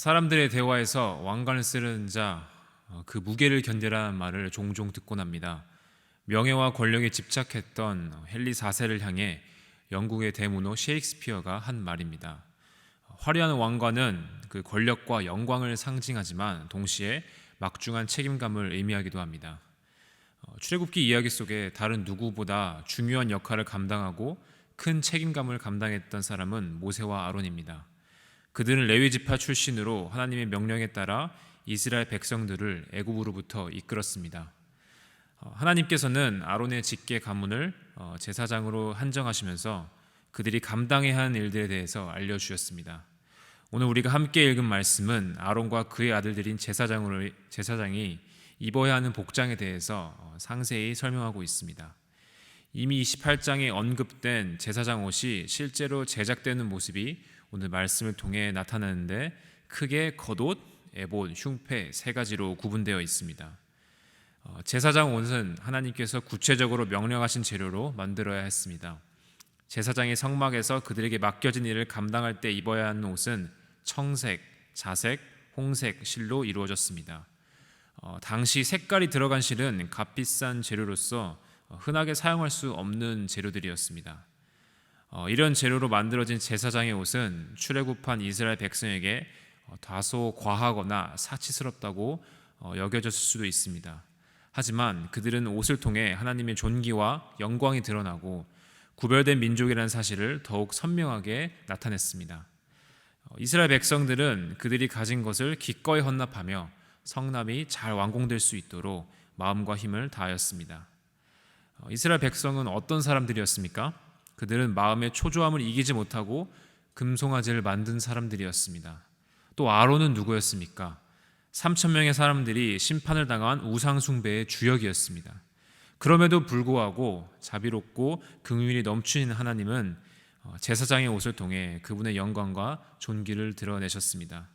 사람들의 대화에서 왕관을 쓰는 자, 어, 그 무게를 견디라는 말을 종종 듣곤 합니다. 명예와 권력에 집착했던 헨리 4세를 향해 영국의 대문호 셰익스피어가 한 말입니다. 화려한 왕관은 그 권력과 영광을 상징하지만 동시에 막중한 책임감을 의미하기도 합니다. 어, 출애굽기 이야기 속에 다른 누구보다 중요한 역할을 감당하고 큰 책임감을 감당했던 사람은 모세와 아론입니다. 그들은 레위 지파 출신으로 하나님의 명령에 따라 이스라엘 백성들을 애굽으로부터 이끌었습니다. 어, 하나님께서는 아론의 직계 가문을 어, 제사장으로 한정하시면서 그들이 감당해야 하는 일들에 대해서 알려주셨습니다. 오늘 우리가 함께 읽은 말씀은 아론과 그의 아들들인 제사장으로 제사장이 입어야 하는 복장에 대해서 어, 상세히 설명하고 있습니다. 이미 28장에 언급된 제사장 옷이 실제로 제작되는 모습이 오늘 말씀을 통해 나타나는데 크게 겉옷, 에봇, 흉패 세 가지로 구분되어 있습니다. 어, 제사장 옷은 하나님께서 구체적으로 명령하신 재료로 만들어야 했습니다. 제사장이 성막에서 그들에게 맡겨진 일을 감당할 때 입어야 하는 옷은 청색, 자색, 홍색 실로 이루어졌습니다. 어, 당시 색깔이 들어간 실은 값비싼 재료로서 흔하게 사용할 수 없는 재료들이었습니다. 어, 이런 재료로 만들어진 제사장의 옷은 출애굽한 이스라엘 백성에게 어, 다소 과하거나 사치스럽다고 어, 여겨졌을 수도 있습니다. 하지만 그들은 옷을 통해 하나님의 존귀와 영광이 드러나고 구별된 민족이라는 사실을 더욱 선명하게 나타냈습니다. 어, 이스라엘 백성들은 그들이 가진 것을 기꺼이 헌납하며 성남이 잘 완공될 수 있도록 마음과 힘을 다하였습니다. 어, 이스라엘 백성은 어떤 사람들이었습니까? 그들은 마음의 초조함을 이기지 못하고 금송아지를 만든 사람들이었습니다. 또 아론은 누구였습니까? 3천 명의 사람들이 심판을 당한 우상 숭배의 주역이었습니다. 그럼에도 불구하고 자비롭고 긍휼이 넘치는 하나님은 어, 제사장의 옷을 통해 그분의 영광과 존귀를 드러내셨습니다.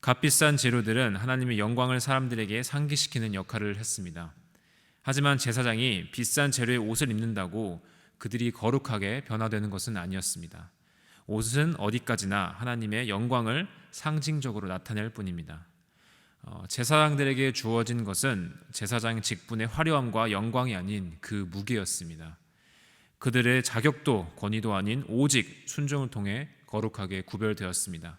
값비싼 재료들은 하나님의 영광을 사람들에게 상기시키는 역할을 했습니다. 하지만 제사장이 비싼 재료의 옷을 입는다고 그들이 거룩하게 변화되는 것은 아니었습니다. 옷은 어디까지나 하나님의 영광을 상징적으로 나타낼 뿐입니다. 어, 제사장들에게 주어진 것은 제사장 직분의 화려함과 영광이 아닌 그 무게였습니다. 그들의 자격도 권위도 아닌 오직 순종을 통해 거룩하게 구별되었습니다.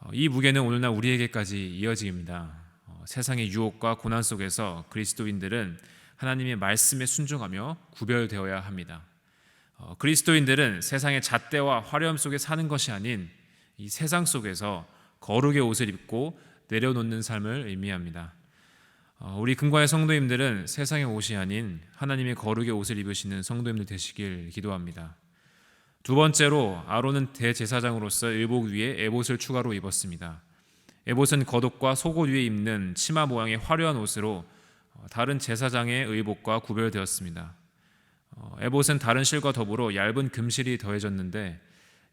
어, 이 무게는 오늘날 우리에게까지 이어집니다. 어, 세상의 유혹과 고난 속에서 그리스도인들은 하나님의 말씀에 순종하며 구별되어야 합니다. 어, 그리스도인들은 세상의 잣대와 화려함 속에 사는 것이 아닌 이 세상 속에서 거룩의 옷을 입고 내려놓는 삶을 의미합니다. 어, 우리 금과의 성도님들은 세상의 옷이 아닌 하나님의 거룩의 옷을 입으시는 성도님들 되시길 기도합니다. 두 번째로 아론은 대제사장으로서 의복 위에 에봇을 추가로 입었습니다. 에봇은 겉옷과 속옷 위에 입는 치마 모양의 화려한 옷으로 어, 다른 제사장의 의복과 구별되었습니다. 어, 에봇은 다른 실과 더불어 얇은 금실이 더해졌는데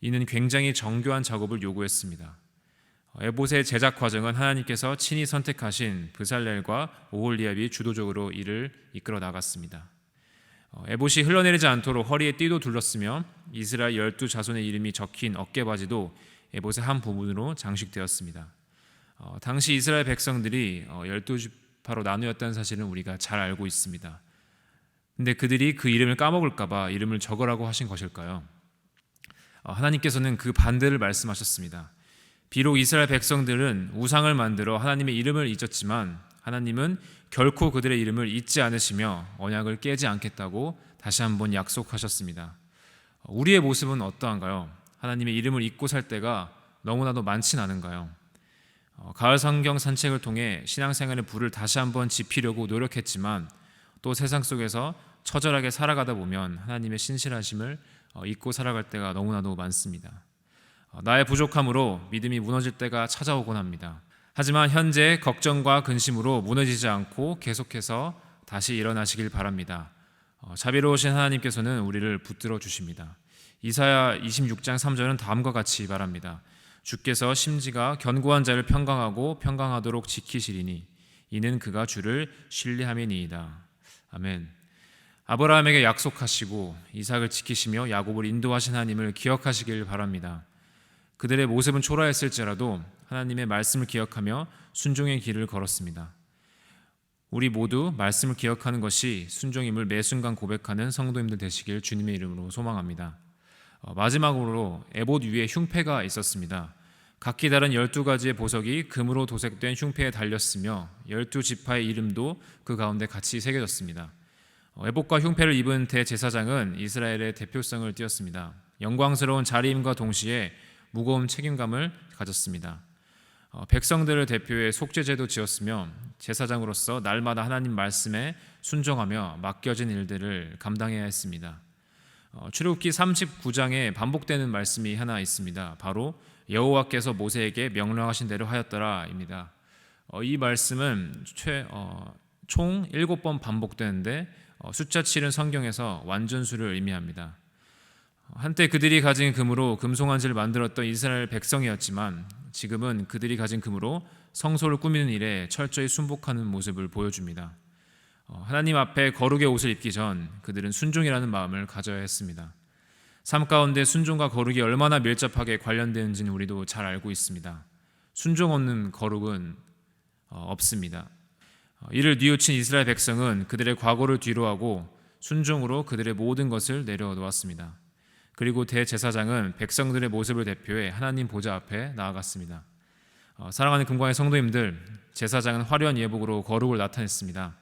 이는 굉장히 정교한 작업을 요구했습니다. 어, 에봇의 제작 과정은 하나님께서 친히 선택하신 브살렐과 오홀리압이 주도적으로 이를 이끌어 나갔습니다. 에봇이 흘러내리지 않도록 허리에 띠도 둘렀으며 이스라엘 열두 자손의 이름이 적힌 어깨바지도 에봇의 한 부분으로 장식되었습니다. 당시 이스라엘 백성들이 열두 바로 나누었다는 사실은 우리가 잘 알고 있습니다. 근데 그들이 그 이름을 까먹을까봐 이름을 적으라고 하신 것일까요? 어, 하나님께서는 그 반대를 말씀하셨습니다. 비록 이스라엘 백성들은 우상을 만들어 하나님의 이름을 잊었지만 하나님은 결코 그들의 이름을 잊지 않으시며 언약을 깨지 않겠다고 다시 한번 약속하셨습니다. 우리의 모습은 어떠한가요? 하나님의 이름을 잊고 살 때가 너무나도 많진 않은가요? 어, 가을 성경 산책을 통해 신앙생활의 불을 다시 한번 지피려고 노력했지만 또 세상 속에서 처절하게 살아가다 보면 하나님의 신실하심을 어, 잊고 살아갈 때가 너무나도 많습니다. 어, 나의 부족함으로 믿음이 무너질 때가 찾아오곤 합니다. 하지만 현재 걱정과 근심으로 무너지지 않고 계속해서 다시 일어나시길 바랍니다. 자비로우신 하나님께서는 우리를 붙들어 주십니다. 이사야 26장 3절은 다음과 같이 말합니다. 주께서 심지가 견고한 자를 평강하고 평강하도록 지키시리니 이는 그가 주를 신뢰함이니이다. 아멘. 아브라함에게 약속하시고 이삭을 지키시며 야곱을 인도하신 하나님을 기억하시길 바랍니다. 그들의 모습은 초라했을지라도 하나님의 말씀을 기억하며 순종의 길을 걸었습니다. 우리 모두 말씀을 기억하는 것이 순종임을 매 순간 고백하는 성도님들 되시길 주님의 이름으로 소망합니다. 어, 마지막으로 에봇 위에 흉패가 있었습니다. 각기 다른 열두 가지의 보석이 금으로 도색된 흉패에 달렸으며 열두 지파의 이름도 그 가운데 같이 새겨졌습니다. 어, 에봇과 흉패를 입은 대제사장은 이스라엘의 대표성을 띄었습니다. 영광스러운 자리임과 동시에 무거운 책임감을 가졌습니다. 어, 백성들을 대표해 속죄제도 지었으며 제사장으로서 날마다 하나님 말씀에 순종하며 맡겨진 일들을 감당해야 했습니다. 어, 출애굽기 39장에 반복되는 말씀이 하나 있습니다. 바로 여호와께서 모세에게 명령하신 대로 하였더라입니다. 어, 이 말씀은 최, 어, 총 7번 반복되는데 어, 숫자 7은 성경에서 완전수를 의미합니다. 한때 그들이 가진 금으로 금송아지를 만들었던 이스라엘 백성이었지만 지금은 그들이 가진 금으로 성소를 꾸미는 일에 철저히 순복하는 모습을 보여줍니다. 어, 하나님 앞에 거룩의 옷을 입기 전 그들은 순종이라는 마음을 가져야 했습니다. 삶 가운데 순종과 거룩이 얼마나 밀접하게 관련되는지는 우리도 잘 알고 있습니다. 순종 없는 거룩은 어, 없습니다. 어, 이를 뉘우친 이스라엘 백성은 그들의 과거를 뒤로하고 순종으로 그들의 모든 것을 내려놓았습니다. 그리고 대제사장은 백성들의 모습을 대표해 하나님 보좌 앞에 나아갔습니다. 어, 사랑하는 금광의 성도님들, 제사장은 화려한 예복으로 거룩을 나타냈습니다.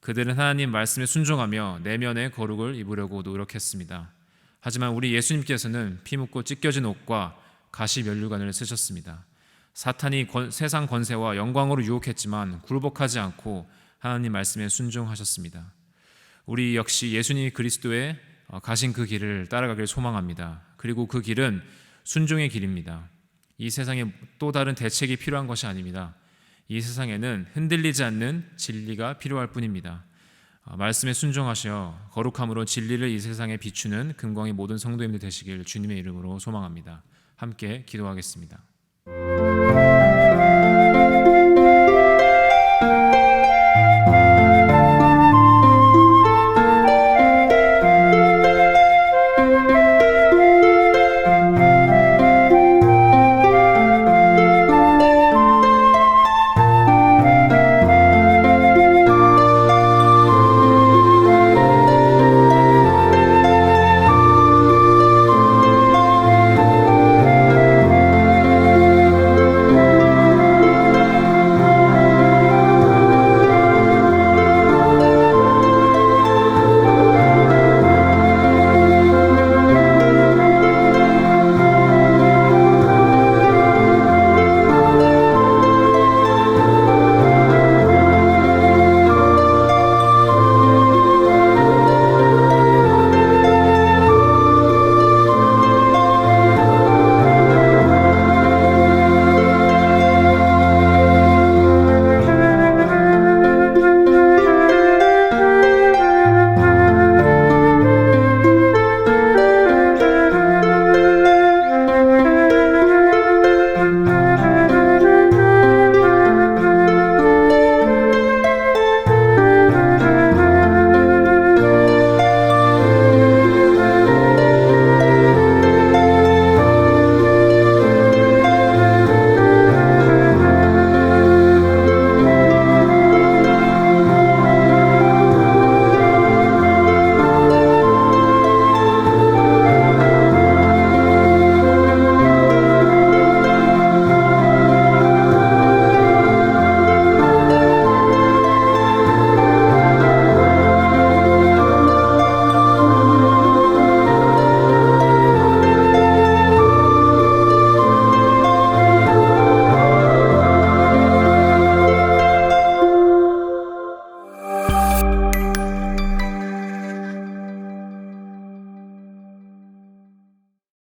그들은 하나님 말씀에 순종하며 내면의 거룩을 입으려고 노력했습니다. 하지만 우리 예수님께서는 피 묻고 찢겨진 옷과 가시 면류관을 쓰셨습니다. 사탄이 권- 세상 권세와 영광으로 유혹했지만 굴복하지 않고 하나님 말씀에 순종하셨습니다. 우리 역시 예수님 그리스도의 어, 가신 그 길을 따라가길 소망합니다. 그리고 그 길은 순종의 길입니다. 이 세상에 또 다른 대책이 필요한 것이 아닙니다. 이 세상에는 흔들리지 않는 진리가 필요할 뿐입니다. 어, 말씀에 순종하셔 거룩함으로 진리를 이 세상에 비추는 금광의 모든 성도님들 되시길 주님의 이름으로 소망합니다. 함께 기도하겠습니다.